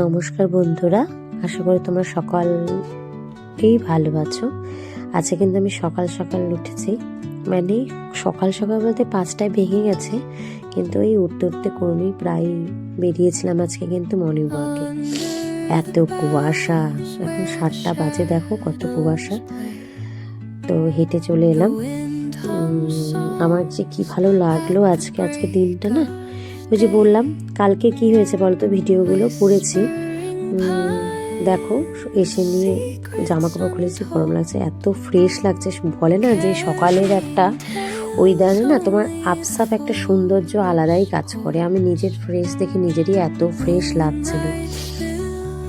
নমস্কার বন্ধুরা, আশা করি তোমরা সকালকেই ভালো আছো। আজকে কিন্তু আমি সকাল সকাল উঠেছি। মানে সকাল সকাল বলতে পাঁচটায় ভেঙে গেছে, কিন্তু এই উঠতে উঠতে কোনোই প্রায় বেরিয়েছিলাম আজকে কিন্তু মর্নিং ওয়াকে এত কুয়াশা, এখন সাতটা বাজে, দেখো কত কুয়াশা। তো হেঁটে চলে এলাম। আমার যে কি ভালো লাগল আজকে আজকে দিনটা না ওই যে বললাম, কালকে কি হয়েছে বলতো ভিডিওগুলো করেছি দেখো, এসে নিয়ে জামা কাপড় খুলেছি, গরম লাগছে, এত ফ্রেশ লাগছে। বলে না যে সকালের একটা ওয়েদারে না তোমার আপসাপ একটা সৌন্দর্য আলাদাই কাজ করে। আমি নিজের ফ্রেশ দেখে নিজেরই এত ফ্রেশ লাগছিল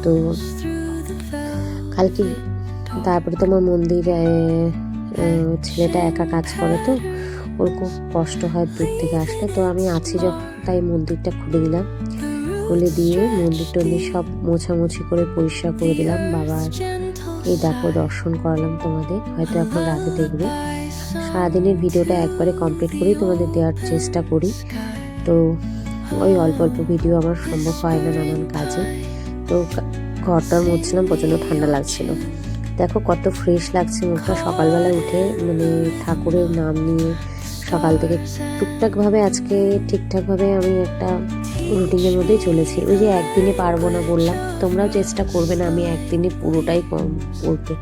তো কালকে তারপরে তোমার মন্দিরে ছেলেটা একা কাজ করে তো, ওর খুব কষ্ট হয় দূর থেকে আসলে। তো আমি আছি যখন তাই মন্দিরটা খুলে দিলাম। খুলে দিয়ে মন্দির টন্দির সব মোছামুছি করে পরিষ্কার করে দিলাম। বাবার এই দেখো দর্শন করালাম তোমাদের। হয়তো এখন রাতে দেখবে। সারাদিনের ভিডিওটা একবারে কমপ্লিট করেই তোমাদের দেওয়ার চেষ্টা করি। তো ওই অল্প অল্প ভিডিও আমার সম্ভব হয় না নানান কাজে। তো ঘরটার মুছছিলাম প্রচণ্ড ঠান্ডা লাগছিল। দেখো কত ফ্রেশ লাগছে মুখটা। সকালবেলা উঠে মানে ঠাকুরের নাম নিয়ে সকাল থেকে। টুকটাকভাবে আজকে ঠিকঠাকভাবে আমি একটা রুটিনের মধ্যেই চলেছি। ওই যে একদিনে পারব না বললাম, তোমরাও চেষ্টা করবে না আমি একদিনে পুরোটাই কম করতে।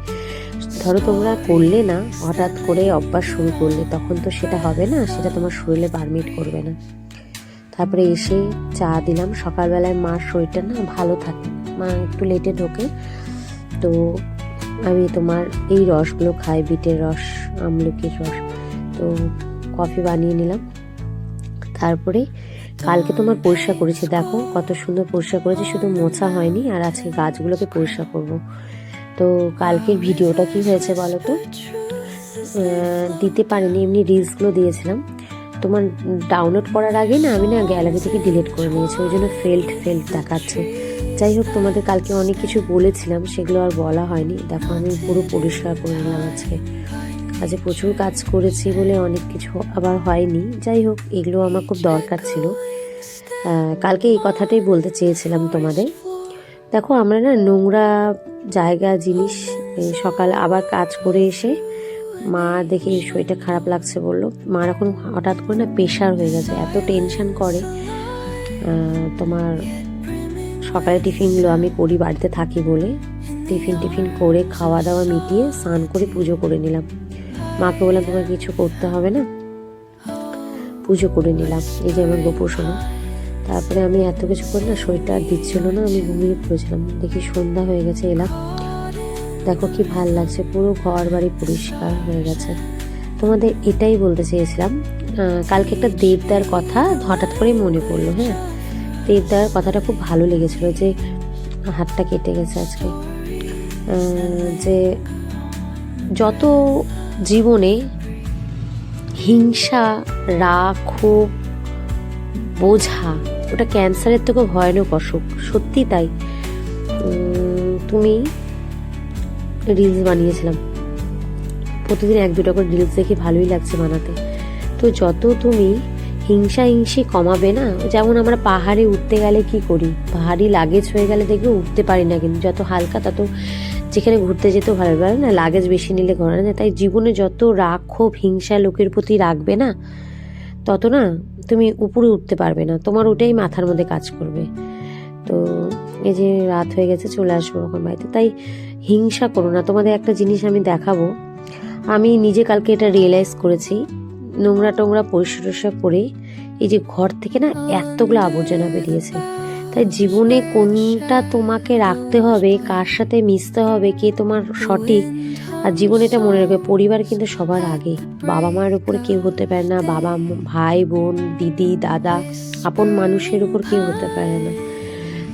ধরো তোমরা করলে না, হঠাৎ করে অভ্যাস শুরু করলে, তখন তো সেটা হবে না, সেটা তোমার শরীরে পারমিট করবে না। তারপরে এসে চা দিলাম। সকালবেলায় মার শরীরটা না ভালো থাকে। মা একটু লেটে ঢোকে। তো আমি তোমার এই রসগুলো খাই, বিটের রস, আমলকির রস। তো কফি বানিয়ে নিলাম। তারপরে কালকে তোমার পরিষ্কার করেছি। দেখো কত সুন্দর পরিষ্কার করেছি, শুধু মোছা হয়নি আর আজকে গাছগুলোকে পরিষ্কার করব। তো কালকের ভিডিওটা কি হয়েছে বলো তো? দিতে পারিনি, এমনি রিলসগুলো দিয়েছিলাম। তোমার ডাউনলোড করার আগে না আমি না গ্যালারি থেকে ডিলিট করে নিয়েছি, ওই জন্য ফেল্ড ফেল্ড দেখাচ্ছে। যাই হোক, তোমাদের কালকে অনেক কিছু বলেছিলাম, সেগুলো আর বলা হয়নি। দেখো আমি পুরো পরিষ্কার করে নিলাম আজকে। আজকে প্রচুর কাজ করেছি বলে অনেক কিছু আবার হয়নি। যাই হোক, এগুলো আমার খুব দরকার ছিল। কালকে এই কথাটাই বলতে চেয়েছিলাম তোমাদের। দেখো, আমরা না নোংরা জায়গা, জিনিস সকালে আবার কাজ করে এসে মা দেখে শরীরটা খারাপ লাগছে বলল। মার এখন হঠাৎ করে না প্রেশার হয়ে গেছে, এত টেনশন করে। তোমার সকালে টিফিনগুলো আমি করি বাড়িতে থাকি বলে। টিফিন টিফিন করে, খাওয়া দাওয়া মিটিয়ে স্নান করে পুজো করে নিলাম। মাকে বললাম তোমার কিছু করতে হবে না? পুজো করে নিলাম। এই যে আমার গোপোষণা তারপরে আমি এত কিছু করি না, শরীরটা আর দিচ্ছিল না, আমি ঘুমিয়ে পড়েছিলাম। দেখি সন্ধ্যা হয়ে গেছে, এলাম। দেখো কি ভালো লাগছে, পুরো ঘর বাড়ি পরিষ্কার হয়ে গেছে। তোমাদের এটাই বলতে চেয়েছিলাম কালকে একটা দেবদার কথা হঠাৎ করেই মনে পড়ল হ্যাঁ? দেবদার কথাটা খুব ভালো লেগেছিল যে হাতটা কেটে গেছে আজকে। যে যত জীবনে হিংসা, রাগ, ক্ষোভ, বোঝা, ওটা ক্যান্সারের থেকেও ভয়ানক অসুখ। সত্যি তাই। তুমি রিলস বানিয়েছিলাম। প্রতিদিন এক দুটো করে রিলস দেখে ভালোই লাগছে বানাতে। তো যত তুমি হিংসা হিংসি কমাবে না, যেমন আমরা পাহাড়ে উঠতে গেলে কি করি? পাহাড়ি লাগেজ হয়ে গেলে দেখবে উঠতে পারি না কিন্তু, যত হালকা তত যেখানে ঘুরতে যেতেও ভালো লাগে। না লাগেজ বেশি নিলে ঘোরা না। তাই জীবনে যত রাগ ক্ষোভ হিংসা লোকের প্রতি রাখবে না, তত না তুমি উপরে উঠতে পারবে না। তোমার ওটাই মাথার মধ্যে কাজ করবে। তো এই যে রাত হয়ে গেছে, চলে আসব এখন বাড়িতে। তাই হিংসা করো না। তোমাদের একটা জিনিস আমি দেখাবো। আমি নিজে কালকে এটা রিয়েলাইজ করেছি। নোংরা টোংরা পরিষ্কার করে এই যে ঘর থেকে না এতগুলো আবর্জনা বেরিয়েছে। তাই জীবনে কোনটা তোমাকে রাখতে হবে, কার সাথে মিশতে হবে, কে তোমার সঠিক? আর জীবনে এটা মনে রাখবে, পরিবার কিন্তু সবার আগে। বাবা মায়ের উপর কেউ হতে পারে না, বাবা, ভাই, বোন, দিদি, দাদা, আপন মানুষের উপর কেউ হতে পারে না।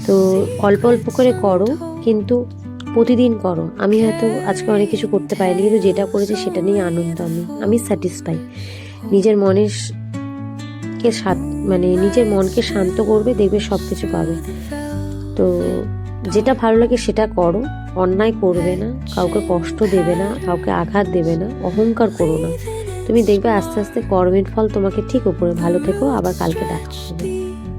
তো অল্প অল্প করে করো, কিন্তু প্রতিদিন করো। আমি হয়তো আজকে অনেক কিছু করতে পারিনি, কিন্তু যেটা করেছি সেটা নিয়ে আনন্দ আমি আমি স্যাটিসফাই নিজের মনের স- কে সাত মানে নিজের মনকে শান্ত করবে, দেখবে সব কিছু পাবে। তো যেটা ভালো লাগে সেটা করো। অন্যায় করবে না, কাউকে কষ্ট দেবে না, কাউকে আঘাত দেবে না, অহংকার করো না। তুমি দেখবে আস্তে আস্তে কর্মের ফল তোমাকে ঠিক উপরে, ভালো থেকো, আবার কালকে দেখা